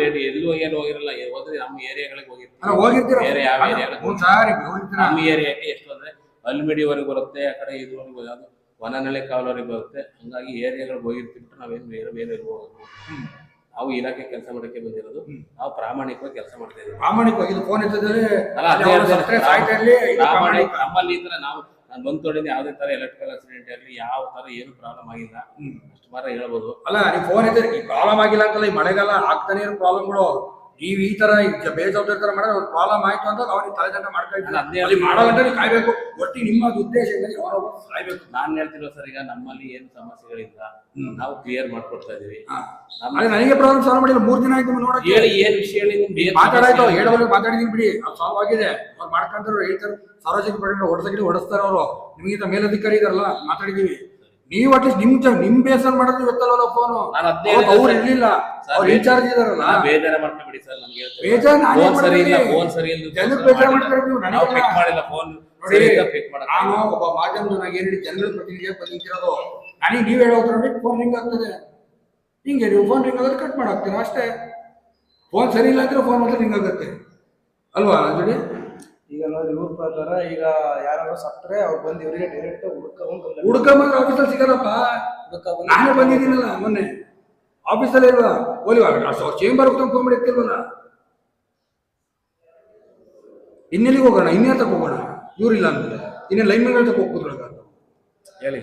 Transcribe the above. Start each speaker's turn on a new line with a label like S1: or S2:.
S1: ಬೇರೆ ಎಲ್ಲೂ ಏನು ಹೋಗಿರಲ್ಲ ಏ- ಹೋದ್ರೆ ನಮ್ಮ ಏರಿಯಾಗಳಿಗೆ ಹೋಗಿರ್ತೀವಿ.
S2: ಹೋಗಿರ್ತೀರ?
S1: ಬೇರೆ ಯಾವ ಏರಿಯಾಗಳಿಗೆ
S2: ಸರ್ ಹೋಗಿರ್ತೀರ?
S1: ನಮ್ಮ ಏರಿಯಾಕ್ಕೆ ಎಷ್ಟು ಅಂದ್ರೆ ಅಲ್ಮಿಡಿವರೆಗೆ ಬರುತ್ತೆ ಆ ಕಡೆ ಇದುವರೆಗೂ ಯಾವುದು ವನನಳೆ ಕಾವಲವರೆಗೆ ಬರುತ್ತೆ. ಹಂಗಾಗಿ ಏರಿಯಾಗಳಿಗೆ ಹೋಗಿರ್ತೀವಿ ಬಿಟ್ಟು ನಾವೇನು ಬೇರೆ ಬೇರೆ ಹೋಗೋದು ಹೋಗಲ್ಲ. ನಾವು ಇಲಾಖೆ ಕೆಲಸ ಮಾಡಕ್ಕೆ ಬಂದಿರೋದು. ನಾವು ಪ್ರಾಮಾಣಿಕವಾಗಿ ಕೆಲಸ ಮಾಡ್ತಾ ಇದ್ದೀವಿ.
S2: ಪ್ರಾಮಾಣಿಕವಾಗಿ ಇದು ಫೋನ್ ಎತ್ತಿದ್ರೆ
S1: ಅಲ್ಲ ಅದೇ ಅದೇ. ಪ್ರಾಮಾಣಿಕ
S2: ಪ್ರಾಮಾಣಿಕ.
S1: ನಮ್ಮಲ್ಲಿ ಈ ತರ ನಾವು ನಾನು ಬಂದ್ ತೊಗೊಂಡಿದ್ದು ಯಾವುದೇ ತರ ಎಲೆಕ್ಟ್ರಿಕಲ್ ಆಕ್ಸಿಡೆಂಟ್ ಆಗಲಿ ಯಾವ ತರ ಏನು ಪ್ರಾಬ್ಲಮ್ ಆಗಿಲ್ಲ. ಅಷ್ಟು ಮಾತ್ರ ಹೇಳ್ಬೋದು.
S2: ಅಲ್ಲ ನೀವು ಫೋನ್ ಇದ್ರೆ ಈ ಪ್ರಾಬ್ಲಮ್ ಆಗಿಲ್ಲ ಅಂತಲ್ಲ ಈ ಮಳೆಗಾಲ ಆಗ್ತಾನೆ ಇರೋ ಪ್ರಾಬ್ಲಮ್ಗಳು ನೀವು ಈ ತರ ಬೇಜವಾಬ್ದಾರಿ ತರ ಮಾಡಿದ್ರೆ ಒಂದು ಪ್ರಾಬ್ಲಮ್ ಆಯ್ತು ಅಂತ ಅವ್ರಿಗೆ ತಲೆದಂಡ ಮಾಡ್ತಾ ಇದ್ದಾರೆ.
S1: ಅದೇ
S2: ಅಲ್ಲಿ ಮಾಡೋ ಗಂಟೆ ನೀವು ಕಾಯ್ಬೇಕು. ಒಟ್ಟಿ ನಿಮ್ಮ ಉದ್ದೇಶ ಏನಂದ್ರೆ ಅವರೊಬ್ಬ ಸಾಯ್ಬೇಕು
S1: ನಾನು ಹೇಳ್ತಿರೋ ಸರ್ ಈಗ ನಮ್ಮಲ್ಲಿ ಏನು ಸಮಸ್ಯೆಗಳಿಲ್ಲ ನಾವು ಕ್ಲಿಯರ್ ಮಾಡ್ಕೊಡ್ತಾ ಇದೀವಿ.
S2: ನನಗೆ ಪ್ರಾಬ್ಲಮ್ ಸಾಲ್ವ್ ಮಾಡಿಲ್ಲ. ಮೂರ್ ದಿನ ಆಯ್ತು ನೋಡಿ
S1: ಹೇಳಿ ಏನ್ ವಿಷಯ ಹೇಳಿ ನಿಮ್ಗೆ
S2: ಮಾತಾಡಾಯ್ತು ಹೇಳೋರು ಮಾತಾಡಿದೀನಿ ಬಿಡಿ. ಅದು ಸಾಲ್ವ್ ಆಗಿದೆ. ಅವ್ರು ಮಾಡ್ಕೊಂತಾರೆ ಹೇಳ್ತಾರೆ. ಸಾರ್ವಜನಿಕ ಪ್ರಕರಣ ಹೊಡೆಸಗಿಡಿ ಹೊಡೆಸ್ತಾರೆ ಅವರು. ನಿಮಗಿಂತ ಮೇಲಧಿಕಾರಿ ಇದಾರಲ್ಲ ಮಾತಾಡಿದೀವಿ. ನೀವು ಅಟ್ಲೀಸ್ಟ್ ನಿಮ್ ನಿಮ್ ಬೇಸರ್ ಮಾಡೋದು ಗೊತ್ತಲ್ಲ ಫೋನು
S1: ನಾನು ಅದ್ನೇ
S2: ಅವ್ರು ಇರ್ಲಿಲ್ಲ.
S1: ರೀಚಾರ್ಜ್
S2: ಅವ್ರು ಇನ್ಚಾರ್ಜ್ ಇದಾರಲ್ಲ
S1: ನಾ ಬೇಜಾರ ಬಿಡಿ ಸರ್ ನನಗೆ
S2: ಬೇಜಾರ ನಾನೇ
S1: ಫೋನ್ ಸರಿ ಇಲ್ಲ. ಫೋನ್ ಸರಿ ಇಲ್ಲ
S2: ಜನಕ್ಕೆ ಬೇಜಾರ್ ಮಾಡ್ತಾರೆ ನೀವು,
S1: ನಾವು ಪಿಕ್ ಮಾಡಿಲ್ಲ ಫೋನ್
S2: ನೋಡಿ,
S1: ಸರಿ ಇಲ್ಲ ಪಿಕ್ ಮಾಡಲ್ಲ.
S2: ನಾನು ಒಬ್ಬ ಮಾಧ್ಯಮದವನಾಗಿ ಏನ್ ಹೇಳಿ ಜನರ ಪ್ರತಿನಿಧಿಯಾಗಿ ಬಂದಿರೋದು ನನಗೆ ನೀವ್ ಹೇಳೋ ಬಿಟ್ಟು ಫೋನ್ ರಿಂಗ್ ಆಗ್ತದೆ. ಹಿಂಗೆ ನೀವು ಫೋನ್ ರಿಂಗ್ ಆಗೋದು ಕಟ್ ಮಾಡಾಕ್ತೀರ ಅಷ್ಟೇ. ಫೋನ್ ಸರಿ ಇಲ್ಲ ಅಂದ್ರೆ ಫೋನ್ ಮಾತ್ರ ರಿಂಗ್ ಆಗುತ್ತೆ. ಅಲ್ವಾ ಅಂಜಲಿ
S3: ಈಗ ನೋಡಿ ಇವ್ರ ಪ್ರಕಾರ ಈಗ ಯಾರು ಸತ್ತರೆ ಅವ್ರು ಬಂದು ಇವರಿಗೆ ಡೈರೆಕ್ಟ್
S2: ಹುಡುಕ ಮಾತ್ರ ಆಫೀಸಲ್ಲಿ ಸಿಗಲ್ಲಪ್ಪ. ನಾನೇ ಬಂದಿದ್ದೀನಲ್ಲ ಮೊನ್ನೆ. ಆಫೀಸಲ್ಲಿ ಇಲ್ವಾ? ಓಲಿ ಚೇಂಬರ್ ಹೋಗ್ತಾನೆ ಫೋನ್ ಮಾಡಿ ಎತ್ತಿಲ್ವಲ್ಲ ಇನ್ನೆಲ್ಲಿಗೆ ಹೋಗೋಣ? ಇನ್ನೇ ತಕ ಹೋಗೋಣ? ಇವ್ರಿಲ್ಲ ಅಂದ್ರೆ ಇನ್ನೇ ಲೈನ್ ತಕ ಹೋಗ್ಬೋದ್ರಲ್ಲ?
S1: ಹೇಳಿ.